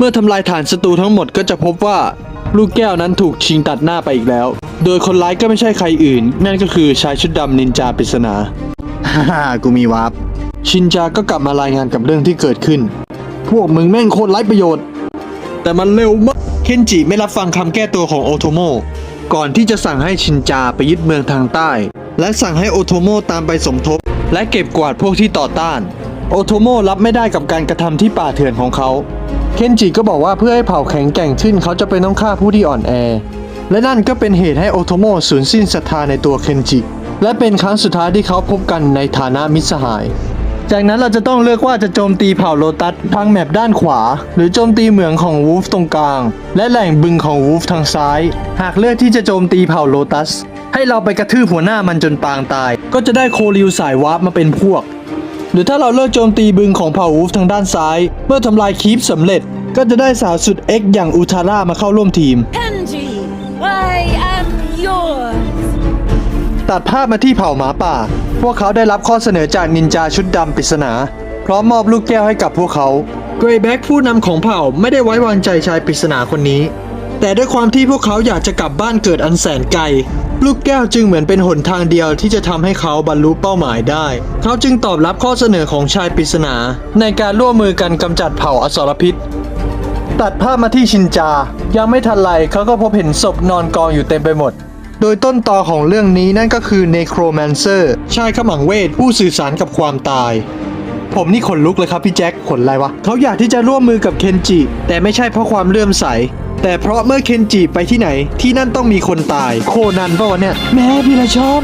เมื่อทำลายฐานศัตรูทั้งหมดก็จะพบว่าลูกแก้วนั้นถูกชิงตัดหน้าไปอีกแล้ว โดยคนร้ายก็ไม่ใช่ใครอื่น นั่นก็คือชายชุดดำนินจาปริศนาฮ่าฮ่ากูมีวาร์ปชินจาก็กลับมารายงานกับเรื่องที่เกิดขึ้น พวกมึงแม่งโคตรไร้ประโยชน์ แต่มันเร็วมาก เคนจิไม่รับฟังคำแก้ตัวของโอโทโม ก่อนที่จะสั่งให้ชินจาไปยึดเมืองทางใต้ และสั่งให้โอโทโมตามไปสมทบ และเก็บกวาดพวกที่ต่อต้าน โอโทโมรับไม่ได้กับการกระทำที่ป่าเถื่อนของเขา เคนจิก็บอกว่าเพื่อให้เผ่าแข็งแกร่งขึ้นเขาจะเป็นต้องฆ่าผู้ที่อ่อนแอ และนั่นก็เป็นเหตุให้โอโทโมสูญสิ้นศรัทธาในตัวเคนจิ และเป็นครั้งสุดท้ายที่เขาพบกันในฐานะมิตรสหาย จากนั้นเราจะต้องเลือกว่าจะโจมตีเผ่าโลตัสทางแมปด้านขวา หรือโจมตีเหมืองของวูฟตรงกลาง และแหล่งบึงของวูฟทางซ้าย หากเลือกที่จะโจมตีเผ่าโลตัสให้เราไปกระทืบหัวหน้ามันจนปางตาย ก็จะได้โคริวสายวาร์ปมาเป็นพวก หรือถ้าเราเลือกโจมตีบึงของเผ่าวูฟทางด้านซ้าย เมื่อทำลายคีปสำเร็จ ก็จะได้สาวสุดเอ็กอย่างอุทาร่ามาเข้าร่วมทีม Kenji, I am yours. ตัดภาพมาที่เผ่าหมาป่า พวกเขาได้รับข้อเสนอจากนินจาชุดดำปริศนา พร้อมมอบลูกแก้วให้กับพวกเขา เกรย์แบ็กผู้นำของเผ่าไม่ได้ไว้วางใจชายปริศนาคนนี้ แต่ด้วยความที่พวกเขาอยากจะกลับบ้านเกิดอันแสนไกล ลูกแก้วจึงเหมือนเป็นหนทางเดียวที่จะทำให้เขาบรรลุเป้าหมายได้ เขาจึงตอบรับข้อเสนอของชายปริศนา ในการร่วมมือกันกำจัดเผ่าอสรพิษ ตัดภาพมาที่ชินจา ยังไม่ทันไรเขาก็พบเห็นศพนอนกองอยู่เต็มไปหมด โดยต้นตอของเรื่องนี้นั่นก็คือเนโครแมนเซอร์ชายขมังเวทผู้สื่อสารกับความตายผมนี่ขนลุกเลยครับพี่แจ็คขนอะไรวะ เขาอยากที่จะร่วมมือกับเคนจิ แต่ไม่ใช่เพราะความเลื่อมใส แต่เพราะเมื่อเคนจิไปที่ไหนที่นั่นต้องมีคนตาย โคนันปะวะเนี่ย แม่พี่ละชอบ